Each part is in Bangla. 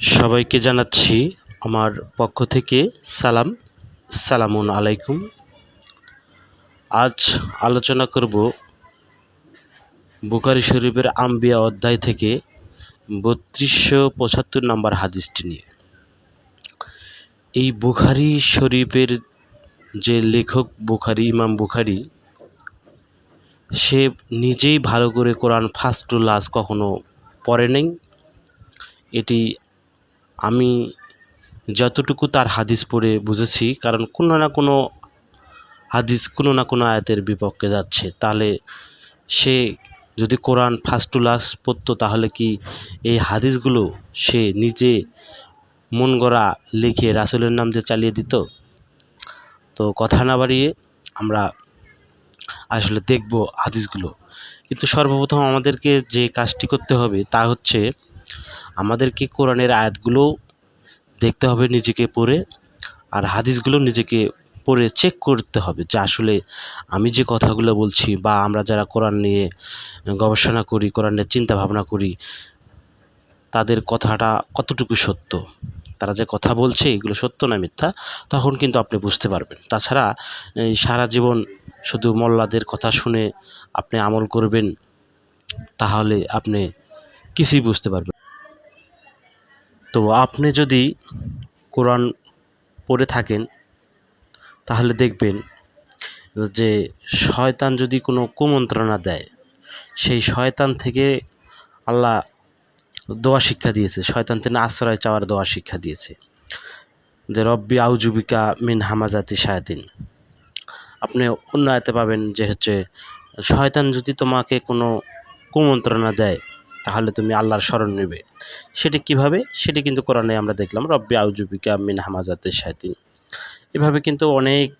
সবাইকে জানাচ্ছি আমার পক্ষ থেকে সালাম। সালামুন আলাইকুম। আজ আলোচনা করব বুখারি শরীফের আম্বিয়া অধ্যায় থেকে বত্রিশশো পঁচাত্তর নম্বর হাদিসটি নিয়ে। এই বুখারি শরীফের যে লেখক বুখারি, ইমাম বুখারি, সে নিজেই ভালো করে কোরআন ফার্স্ট টু লাস্ট কখনো পড়ে নেই। এটি আমি যতটুকু তার হাদিস পড়ে বুঝেছি, কারণ কোনো না কোনো হাদিস কোনো না কোনো আয়াতের বিপক্ষে যাচ্ছে। তাহলে সে যদি কোরআন ফার্স্ট টু লাস্ট পড়তো, তাহলে কি এই হাদিসগুলো সে নিজে মন গড়া লিখে রাসুলের নাম দিয়ে চালিয়ে দিত? তো কথা না বাড়িয়ে আমরা আসলে দেখব হাদিসগুলো। কিন্তু সর্বপ্রথম আমাদেরকে যে কাজটি করতে হবে তা হচ্ছে আমাদেরকে কোরআনের আয়াতগুলো দেখতে হবে নিজেকে পড়ে আর হাদিসগুলো নিজেকে পড়ে চেক করতে হবে যে আসলে আমি যে কথাগুলো বলছি বা আমরা যারা কোরআন নিয়ে গবেষণা করি, কোরআনের চিন্তা ভাবনা করি, তাদের কথাটা কতটুকু সত্য? তারা যে কথা বলছে এগুলো সত্য না মিথ্যা? তখন কিন্তু আপনি বুঝতে পারবেন। তাছাড়া সারা জীবন শুধু মোল্লাদের কথা শুনে আপনি আমল করবেন, তাহলে আপনি কিছুই বুঝতে পারবেন তো আপনি যদি কোরআন পড়ে থাকেন, তাহলে দেখবেন যে শয়তান যদি কোনো কুমন্ত্রণা দেয়, সেই শয়তান থেকে আল্লাহ দোয়া শিক্ষা দিয়েছে। শয়তান তিনি আশ্রয় চাওয়ার দোয়া শিক্ষা দিয়েছে। যে রব্বি আউজুবিকা মিন হামাজাতি শায়াতিন। আপনি অন্য আয়তে পাবেন যে হচ্ছে, শয়তান যদি তোমাকে কোনো কুমন্ত্রণা দেয় তাহলে তুমি আল্লাহর স্মরণ নেবে। সেটি কীভাবে? সেটি কিন্তু কোরআনে আমরা দেখলাম, রব্বি আউজুবিকা মিন হামাজাতে শায়তিন। এভাবে কিন্তু অনেক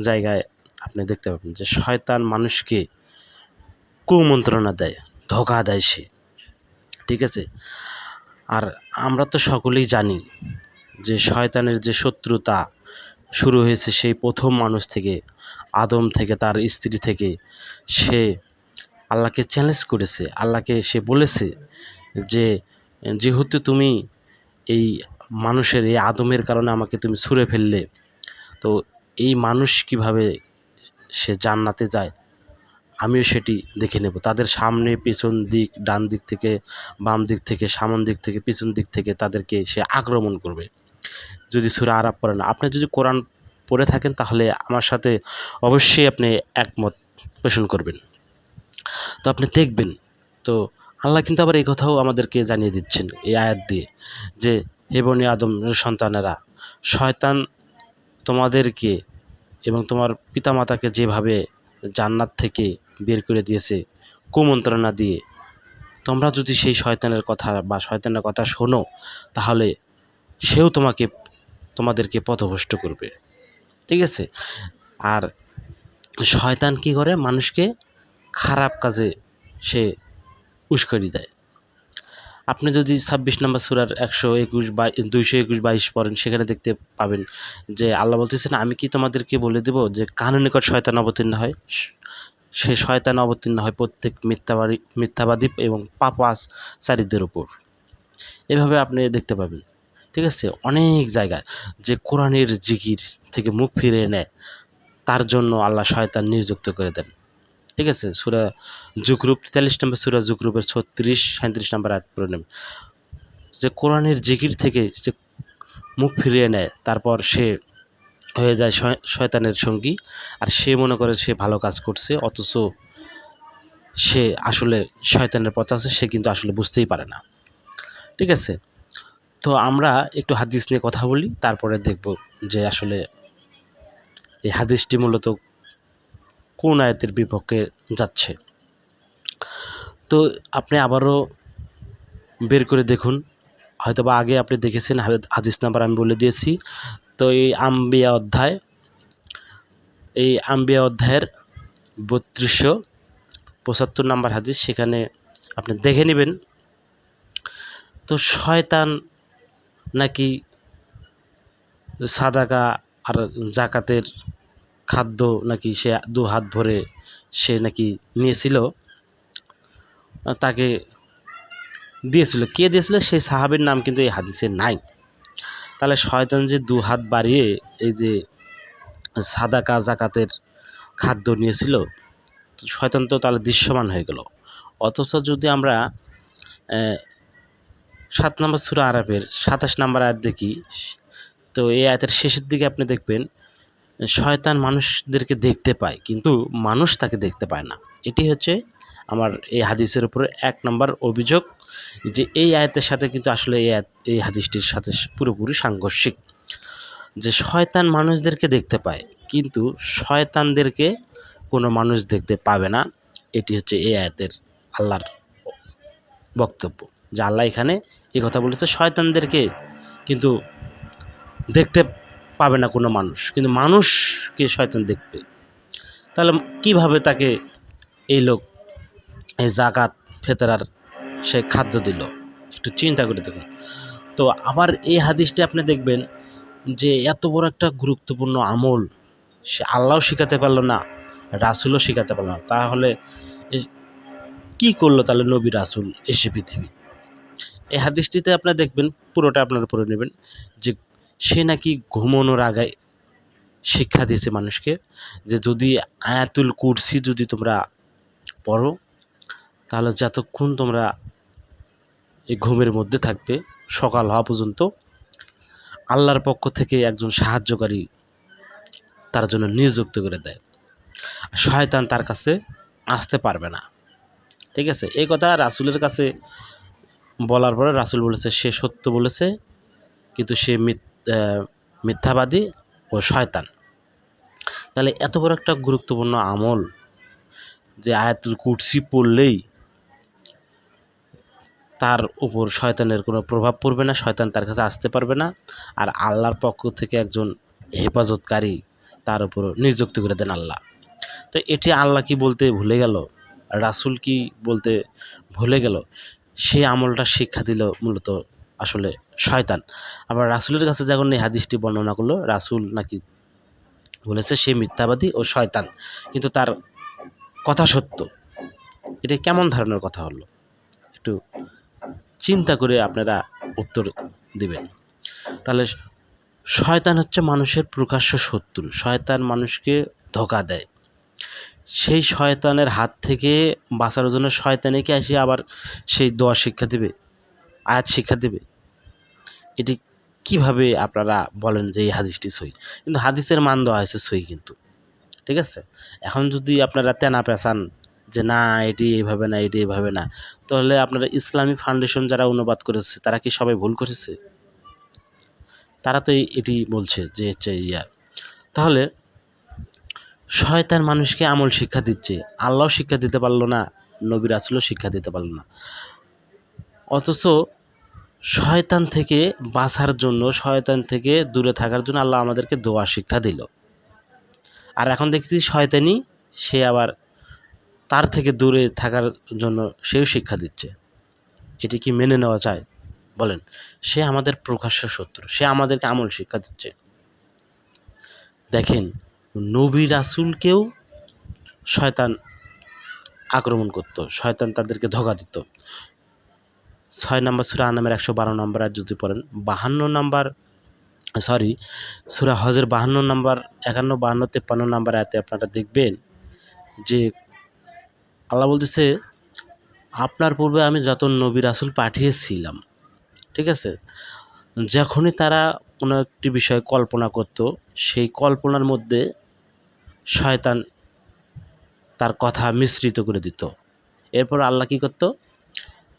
জায়গায় আপনি দেখতে পাবেন যে শয়তান মানুষকে কুমন্ত্রণা দেয়, ধোকা দেয় সে। ঠিক আছে? আর আমরা তো সকলেই জানি যে শয়তানের যে শত্রুতা শুরু হয়েছে সেই প্রথম মানুষ থেকে, আদম থেকে, তার স্ত্রী থেকে, সে আল্লাহকে চ্যালেঞ্জ করেছে, আল্লাহকে সে বলেছে যে, যেহেতু তুমি এই মানুষের, এই আদমের কারণে আমাকে তুমি ছুঁড়ে ফেললে, তো এই মানুষ কীভাবে সে জান্নাতে যায়? আমিও সেটি দেখে নেব। তাদের সামনে, পেছন দিক, ডান দিক থেকে, বাম দিক থেকে, সামন দিক থেকে, পিছন দিক থেকে তাদেরকে সে আক্রমণ করবে। যদি সুরা আরাপ পড়েন, আপনি যদি কোরআন পড়ে থাকেন, তাহলে আমার সাথে অবশ্যই আপনি একমত পোষণ করবেন। তো আপনি দেখবেন। তো আল্লাহ কিন্তু আবার এই কথাও আমাদেরকে জানিয়ে দিচ্ছেন এই আয়াত দিয়ে যে, হে বনি আদম সন্তানেরা, শয়তান তোমাদেরকে এবং তোমার পিতামাতাকে যেভাবে জান্নাত থেকে বের করে দিয়েছে, কুমন্ত্রণা দিয়ে, তোমরা যদি সেই শয়তানের কথা বা শয়তানের কথা শোনো, তাহলে সেও তোমাকে, তোমাদেরকে পথভ্রষ্ট করবে। ঠিক আছে? আর শয়তান কি করে? মানুষকে খারাপ কাজে সে উস্কানি দেয়। আপনি যদি ছাব্বিশ নম্বর সুরার একশো একুশ বা দুইশো একুশ বাইশ পড়েন, সেখানে দেখতে পাবেন যে আল্লাহ বলতেছেন, আমি কি তোমাদেরকে বলে দেব যে কানুন নিকট শয়তান অবতীর্ণ হয়? সে শয়তান অবতীর্ণ হয় প্রত্যেক মিথ্যাবাদী মিথ্যাবাদী এবং পাপাচারীদের উপর। এভাবে আপনি দেখতে পাবেন। ঠিক আছে? অনেক জায়গায় যে কোরআনের জিকির থেকে মুখ ফিরিয়ে নেয়, তার জন্য আল্লাহ শয়তান নিযুক্ত করে দেন। ঠিক আছে? সুরা জুকরুপ তেতাল্লিশ নম্বর সুরা জুকরুপের ছত্রিশ সাঁত্রিশ নম্বর পড়ে নেবে। যে কোরআনের জিকির থেকে যে মুখ ফিরিয়ে নেয়, তারপর সে হয়ে যায় শয়তানের সঙ্গী। আর সে মনে করে সে ভালো কাজ করছে, অথচ সে আসলে শয়তানের পথে আছে, সে কিন্তু আসলে বুঝতেই পারে না। ঠিক আছে? তো আমরা একটু হাদিস নিয়ে কথা বলি, তারপরে দেখব যে আসলে এই হাদিসটি মূলত কোন আয়াতের বিপক্ষে যাচ্ছে। তো আপনি আবারও বের করে দেখুন। হয়তো বা আগে আপনি দেখেছেন হাদিস নাম্বার আমি বলে দিয়েছি। তো এই আম্বিয়া অধ্যায়, এই আম্বিয়া অধ্যায়ের বত্রিশশো পঁচাত্তর নাম্বার হাদিস সেখানে আপনি দেখে নেবেন। তো শয়তান নাকি সাদাকা আর জাকাতের খাদ্য নাকি সে দু হাত ভরে সে নাকি নিয়েছিল, তাকে দিয়েছিল। কে দিয়েছিল? সেই সাহাবের নাম কিন্তু এই হাদিসে নাই। তাহলে শয়তান যে দু হাত বাড়িয়ে এই যে সাদাকা, জাকাতের খাদ্য নিয়েছিল, শয়তান তো তাহলে দৃশ্যমান হয়ে গেল। অথচ যদি আমরা সাত নম্বর সুরা আরবের সাতাশ নম্বর আয়াত দেখি, তো এই আয়াতের শেষের দিকে আপনি দেখবেন শয়তান মানুষদেরকে দেখতে পায়, কিন্তু মানুষ তাকে দেখতে পায় না। এটি হচ্ছে আমার এই হাদিসের উপরে এক নম্বর অভিযোগ যে এই আয়াতের সাথে কিন্তু আসলে এই এই হাদিসটির সাথে পুরোপুরি সাংঘর্ষিক। যে শয়তান মানুষদেরকে দেখতে পায়, কিন্তু শয়তানদেরকে কোনো মানুষ দেখতে পাবে না, এটি হচ্ছে এই আয়াতের আল্লাহর বক্তব্য। যে আল্লাহ এখানে এই কথা বলেছে, শয়তানদেরকে কিন্তু দেখতে পাবে না কোনো মানুষ, কিন্তু মানুষকে শয়তান দেখবে। তাহলে কীভাবে তাকে এই লোক, এই জাকাত ফেতরার সে খাদ্য দিল? একটু চিন্তা করে দেখুন। তো আবার এই হাদিসটি আপনি দেখবেন যে এত বড় একটা গুরুত্বপূর্ণ আমল, সে আল্লাহও শেখাতে পারল না, রাসুলও শেখাতে পারল না। তাহলে কি করল তাহলে নবী রাসুল এসে পৃথিবী? এই হাদিসটিতে আপনার দেখবেন, পুরোটা আপনার পড়ে নেবেন যে সে নাকি ঘুমানোর আগে শিক্ষা দিয়েছে মানুষকে যে যদি আয়াতুল কুরসি যদি তোমরা পড়ো তাহলে যতক্ষণ তোমরা এই ঘুমের মধ্যে থাকবে সকাল হওয়া পর্যন্ত আল্লাহর পক্ষ থেকে একজন সাহায্যকারী তার জন্য নিযুক্ত করে দেয়। শয়তান তার কাছে আসতে পারবে না। ঠিক আছে? এই কথা রাসুলের কাছে বলার পরে রাসুল বলেছে সে সত্য বলেছে কিন্তু সে মিথ- আহ, মিথ্যাবাদী ও শয়তান। তাহলে এত বড় একটা গুরুত্বপূর্ণ আমল যে আয়াতুল কুরসি পড়লেই তার উপর শয়তানের কোনো প্রভাব পড়বে না, শয়তান তার কাছে আসতে পারবে না, আর আল্লাহর পক্ষ থেকে একজন হেফাজতকারী তার উপর নিযুক্ত করে দেন আল্লাহ। তো এটি আল্লাহ কি বলতে ভুলে গেল? রাসুল কি বলতে ভুলে গেল? সেই আমলটা শিক্ষা দিল মূলত আসলে শয়তান। আবার রাসুলের কাছে যখন এই হাদিসটি বর্ণনা করল, রাসুল নাকি বলেছে, সে মিথ্যাবাদী ও শয়তান। কিন্তু তার কথা সত্য। এটা কেমন ধরনের কথা হলো? একটু চিন্তা করে আপনারা উত্তর দিবেন। তাহলে শয়তান হচ্ছে মানুষের প্রকাশ্য শত্রু। শয়তান মানুষকে ধোকা দেয়। সেই শয়তানের হাত থেকে বাঁচার জন্য শয়তানেকে এসে আবার সেই দোয়া শিক্ষা দেবে। আয়াত শিক্ষা দেবে? এটি কীভাবে আপনারা বলেন যে এই হাদিসটি সই কিন্তু হাদিসের মান দেওয়া হয়েছে সই কিন্তু। ঠিক আছে? এখন যদি আপনারা তেনা পেঁচান যে না, এটি এইভাবে না, এটি এইভাবে না, তাহলে আপনারা ইসলামী ফাউন্ডেশন যারা অনুবাদ করেছে, তারা কি সবাই ভুল করেছে? তারা তো এটি বলছে যে হচ্ছে ইয়া। তাহলে শয়তান মানুষকে আমল শিক্ষা দিচ্ছে। আল্লাহ শিক্ষা দিতে পারল না, নবী রাসুলও শিক্ষা দিতে পারল না। অথচ শয়তান থেকে বাঁচার জন্য, শয়তান থেকে দূরে থাকার জন্য আল্লাহ আমাদেরকে দোয়া, শিক্ষা দিল। আর এখন দেখছি শয়তানি, সে আবার তার থেকে দূরে থাকার জন্য সেও শিক্ষা দিচ্ছে। এটি কি মেনে নেওয়া যায়? বলেন, সে আমাদের প্রকাশ্য শত্রু, সে আমাদেরকে আমল শিক্ষা দিচ্ছে। দেখেন, নবী রাসুলকেও শয়তান আক্রমণ করতো, শয়তান তাদেরকে ধোকা দিত। ছয় নম্বর সুরা আনামের একশো বারো নম্বর আর যদি পড়েন, বাহান্ন নাম্বার, সরি, সুরা হজের বাহান্ন নাম্বার, একান্ন, বাহান্ন, তেপ্পান্ন নাম্বার আয়াতে আপনারা দেখবেন যে আল্লাহ বলতেছে, আপনার পূর্বে আমি যত নবী রাসুল পাঠিয়েছিলাম ঠিক আছে? যখনই তারা কোনো একটি বিষয় কল্পনা করত, সেই কল্পনার মধ্যে শয়তান তার কথা মিশ্রিত করে দিত। এরপর আল্লাহ কী করতো?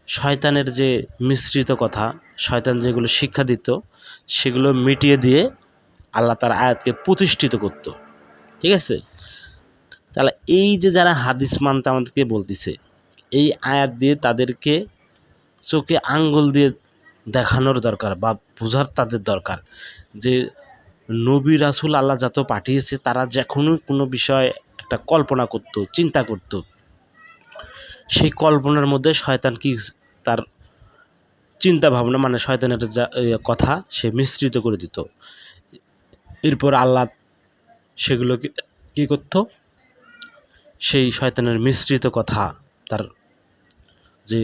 শয়তানের যে মিশ্রিত কথা, শয়তান যেগুলো শিক্ষা দিত, সেগুলো মিটিয়ে দিয়ে আল্লাহ তার আয়াতকে প্রতিষ্ঠিত করত। ঠিক আছে? তাহলে এই যে যারা হাদিস মানতে আমাদেরকে বলতেছে, এই আয়াত দিয়ে তাদেরকে চোখে আঙ্গুল দিয়ে দেখানোর দরকার বা বোঝার তাদের দরকার যে নবী রাসুল আল্লাহ যত পাঠিয়েছে, তারা যখনই কোনো বিষয় একটা কল্পনা করত, চিন্তা করত সেই কল্পনার মধ্যে শয়তান কি তার চিন্তা ভাবনা মানে শয়তানের যা কথা সে মিশ্রিত করে দিত। এরপর আল্লাহ সেগুলোকে কী করত? সেই শয়তানের মিশ্রিত কথা, তার যে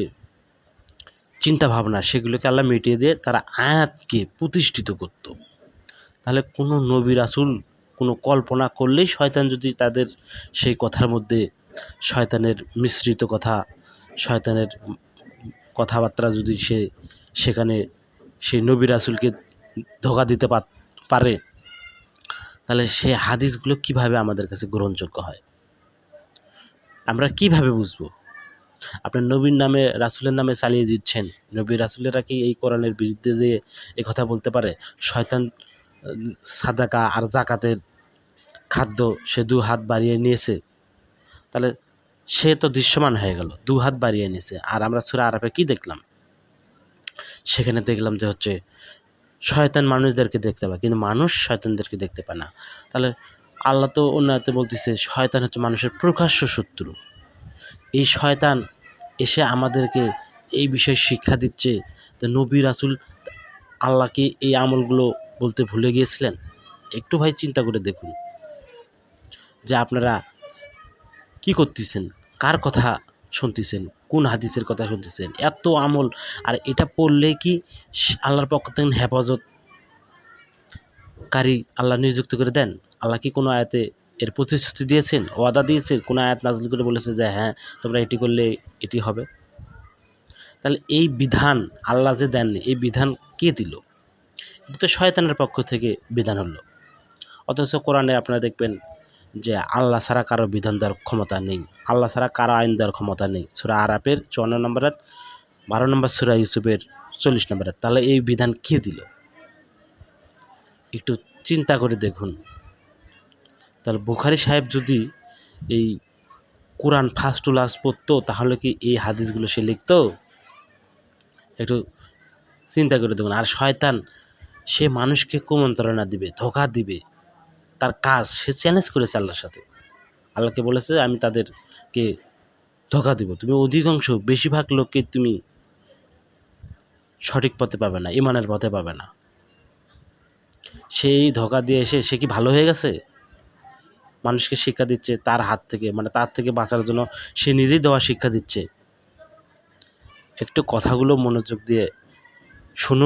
চিন্তা ভাবনা সেগুলোকে আল্লাহ মিটিয়ে দিয়ে তারা আয়াতকে প্রতিষ্ঠিত করত। তাহলে কোনো নবী রাসুল কোনো কল্পনা করলেই শয়তান যদি তাদের সেই কথার মধ্যে শয়তানের মিশ্রিত কথা, শয়তানের কথাবার্তা যদি সে সেখানে সেই নবী রাসুলকে ধোকা দিতে পার- তাহলে সে হাদিসগুলো কীভাবে আমাদের কাছে গ্রহণযোগ্য হয়? আমরা কীভাবে বুঝব? আপনার নবীর নামে, রাসুলের নামে চালিয়ে দিচ্ছেন, নবী রাসুলেরা কি এই কোরআনের বিরুদ্ধে যে এই কথা বলতে পারে? শয়তান, সাদাকা আর জাকাতের খাদ্য সে দু হাত বাড়িয়ে নিয়েছে তাহলে সে তো দৃশ্যমান হয়ে গেল, দু হাত বাড়িয়ে নিয়েছে আর আমরা সুরা আরাফে কি দেখলাম? সেখানে দেখলাম যে হচ্ছে শয়তান মানুষদেরকে দেখতে পায়, কিন্তু মানুষ শয়তানদেরকে দেখতে পায় না। তাহলে আল্লাহ তো অন্যতে বলতেছে, শয়তান হচ্ছে মানুষের প্রকাশ্য শত্রু। এই শয়তান এসে আমাদেরকে এই বিষয়ে শিক্ষা দিচ্ছে যে নবী রাসুল আল্লাহকে এই আমলগুলো বলতে ভুলে গিয়েছিলেন। একটু ভাই চিন্তা করে দেখুন যে আপনারা কি করতেছেন? কার কথা শুনতেছেন? কোন হাদিসের কথা শুনতেছেন? এত আমল, আর এটা পড়লে কি আল্লাহর পক্ষ থেকে হেফাজত কারি আল্লাহ নিযুক্ত করে দেন? আল্লাহ কি কোনো আয়াতে এর প্রতিশ্রুতি দিয়েছেন? ওয়াদা দিয়েছেন? কোনো আয়াত নাজল করে বলেছে যে হ্যাঁ তোমরা এটি করলে এটি হবে? তাহলে এই বিধান আল্লাহ যে দেননি, এই বিধান কে দিল? এটা তো শয়তানের পক্ষ থেকে বিধান হলো। অথচ কোরআনে আপনারা দেখবেন যে আল্লাহ ছাড়া কারও বিধান দেওয়ার ক্ষমতা নেই, আল্লাহ ছাড়া কারও আইন দেওয়ার ক্ষমতা নেই। সুরা আরাপের চুয়ান্ন নম্বর বারো নম্বর সুরা ইউসুফের চল্লিশ নম্বর। তাহলে এই বিধান কে দিল? একটু চিন্তা করে দেখুন। তাহলে বুখারি সাহেব যদি এই কোরআন ফার্স্ট টু লাস্ট পড়তো, তাহলে কি এই হাদিসগুলো সে লিখতো? একটু চিন্তা করে দেখুন। আর শয়তান, সে মানুষকে কুমন্ত্রণা দিবে, ধোকা দিবে। তার কাজ, সে চ্যালেঞ্জ করেছে আল্লাহর সাথে। আল্লাহকে বলেছে, আমি তাদেরকে ধোকা দিব। তুমি অধিকাংশ, বেশিরভাগ লোককে তুমি সঠিক পথে পাবে না, ইমানের পথে পাবে না। সেই ধোকা দিয়ে এসে সে কি ভালো হয়ে গেছে? মানুষকে শিক্ষা দিচ্ছে তার হাত থেকে মানে তার থেকে বাঁচার জন্য সে নিজেই দেওয়া শিক্ষা দিচ্ছে। একটু কথাগুলো মনোযোগ দিয়ে শুনুন।